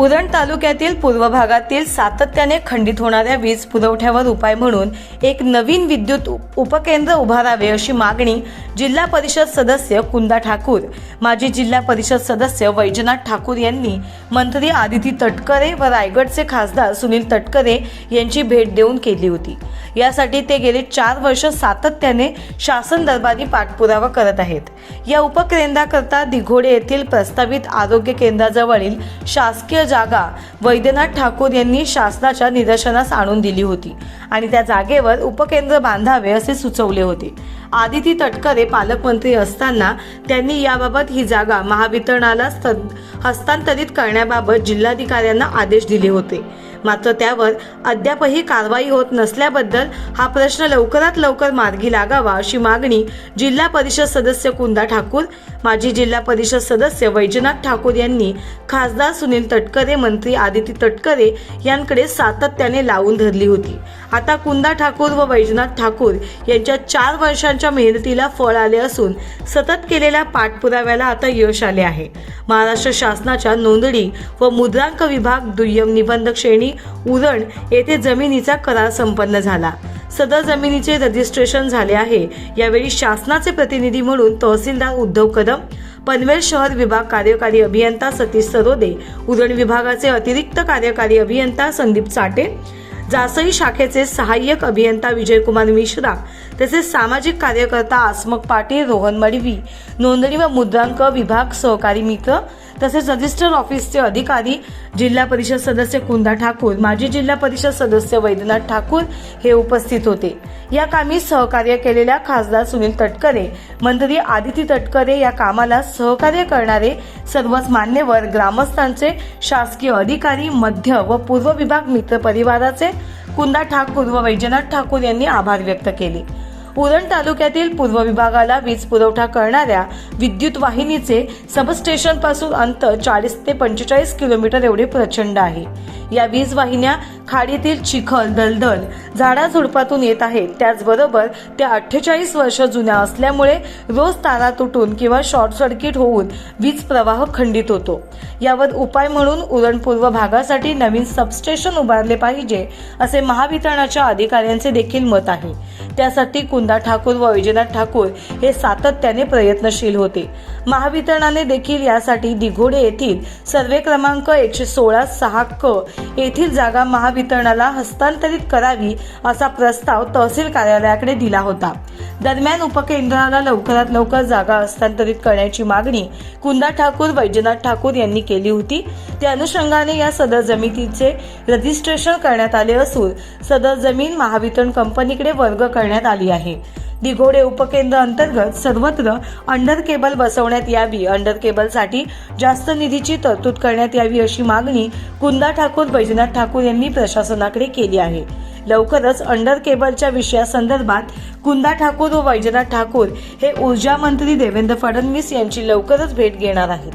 उरण तालुक्यातील पूर्व भागातील सातत्याने खंडित होणाऱ्या वीज पुरवठ्यावर उपाय म्हणून एक नवीन विद्युत उपकेंद्र उभारावे अशी मागणी जिल्हा परिषद सदस्य कुंदा ठाकूर माजी जिल्हा परिषद सदस्य वैजनाथ ठाकूर यांनी मंत्री आदिती तटकरे व रायगडचे खासदार सुनील तटकरे यांची भेट देऊन केली होती. यासाठी ते गेले चार वर्ष सातत्याने शासन दरबारी पाठपुरावा करत आहेत. या उपकेंद्राकरता दिघोडे येथील प्रस्तावित आरोग्य केंद्राजवळील शासकीय जागा वैद्यनाथ ठाकूर यांनी शासनाच्या निदर्शनास आणून दिली होती आणि त्या जागेवर उपकेंद्र बांधावे असे सुचवले होते. आदिती तटकरे पालकमंत्री असताना त्यांनी याबाबत ही जागा महावितरणाला हस्तांतरित करण्याबाबत जिल्हाधिकाऱ्यांना आदेश दिले होते. मात्र त्यावर अद्यापही कारवाई होत नसल्याबद्दल हा प्रश्न लवकरात लवकर मार्गी लागावा अशी मागणी जिल्हा परिषद सदस्य कुंदा ठाकूर माजी जिल्हा परिषद सदस्य वैजनाथ ठाकूर यांनी खासदार सुनील तटकरे मंत्री आदिती तटकरे यांकडे सातत्याने लावून धरली होती. आता कुंदा ठाकूर व वैजनाथ ठाकूर यांच्या चार वर्षांच्या मेहनतीला फळ आले असून सतत केलेल्या पाठपुराव्याला आता यश आले आहे. महाराष्ट्र शासनाच्या नोंदणी व मुद्रांक विभाग दुय्यम निबंधक श्रेणी उरण येथे जमिनीचा करार संपन्न झाला. सदर जमिनीचे रजिस्ट्रेशन झाले आहे. यावेळी शासनाचे प्रतिनिधी म्हणून तहसीलदार उद्धव कदम पनवेल शहर विभाग कार्यकारी अभियंता सतीश सरोदे उरण विभागाचे अतिरिक्त कार्यकारी अभियंता संदीप चाटे जासई शाखेचे सहाय्यक अभियंता विजयकुमार मिश्रा तसेच सामाजिक कार्यकर्ता आसमक पाटील रोहन मडवी नोंदणी व मुद्रांक विभाग सहकारी मित्र तसेच रजिस्टर ऑफिसचे अधिकारी जिल्हा परिषद सदस्य कुंदा ठाकूर माजी जिल्हा परिषद सदस्य वैद्यनाथ ठाकूर हे उपस्थित होते. या कामी सहकार्य केलेल्या खासदार सुनील तटकरे मंत्री आदिती तटकरे या कामाला सहकार्य करणारे सर्वच मान्यवर ग्रामस्थांचे शासकीय अधिकारी मध्य व पूर्व विभाग मित्र परिवाराचे कुंदा ठाकूर व वैजनाथ ठाकूर यांनी आभार व्यक्त केले. पुरण तालुक्यातील पूर्व विभागाला वीज पुरवठा करणाऱ्या विद्युत वाहिनीचे सबस्टेशनपासून अंतर चाळीस ते पंचेचाळीस किलोमीटर एवढे प्रचंड आहे. या वीज वाहिन्या खाडीतील चिखल दलदल झाडाझुडपातून येत आहेत. त्याचबरोबर त्या अठ्ठेचाळीस वर्ष जुन्या असल्यामुळे रोज तारा तुटून किंवा शॉर्ट सर्किट होऊन वीज प्रवाह खंडित होतो. यावर उपाय म्हणून उरण पूर्व भागासाठी नवीन सबस्टेशन उभारले पाहिजे असे महावितरणाच्या अधिकाऱ्यांचे देखील मत आहे. त्यासाठी कुंदा ठाकूर व वैजनाथ ठाकूर हे सातत्याने प्रयत्नशील होते. महावितरणाने देखील यासाठी दिघोडे येथील सर्वे क्रमांक एकशे सोळा सहा क येथील जागा महावितरणाला हस्तांतरित करावी असा प्रस्ताव तहसील कार्यालयाकडे दिला होता. दरम्यान उपकेंद्राला लवकरात लवकर जागा हस्तांतरित करण्याची मागणी कुंदा ठाकूर वैजनाथ ठाकूर यांनी केली होती. त्या अनुषंगाने या सदर जमिनीचे रजिस्ट्रेशन करण्यात आले असून सदर जमीन महावितरण कंपनीकडे वर्ग करण्यात करण्यात आली आहे. दिघोडे उपकेंद्र अंतर्गत सर्वत्र अंडर केबल बसवण्यात यावी. अंडर केबलसाठी जास्त निधीची तरतूद करण्यात यावी अशी मागणी कुंदा ठाकूर बैजनाथ ठाकूर यांनी प्रशासनाकडे केली आहे. लवकरच अंडर केबलच्या विषयासंदर्भात कुंदा ठाकूर व वैजनाथ ठाकूर हे ऊर्जा मंत्री देवेंद्र फडणवीस यांची लवकरच भेट घेणार आहेत.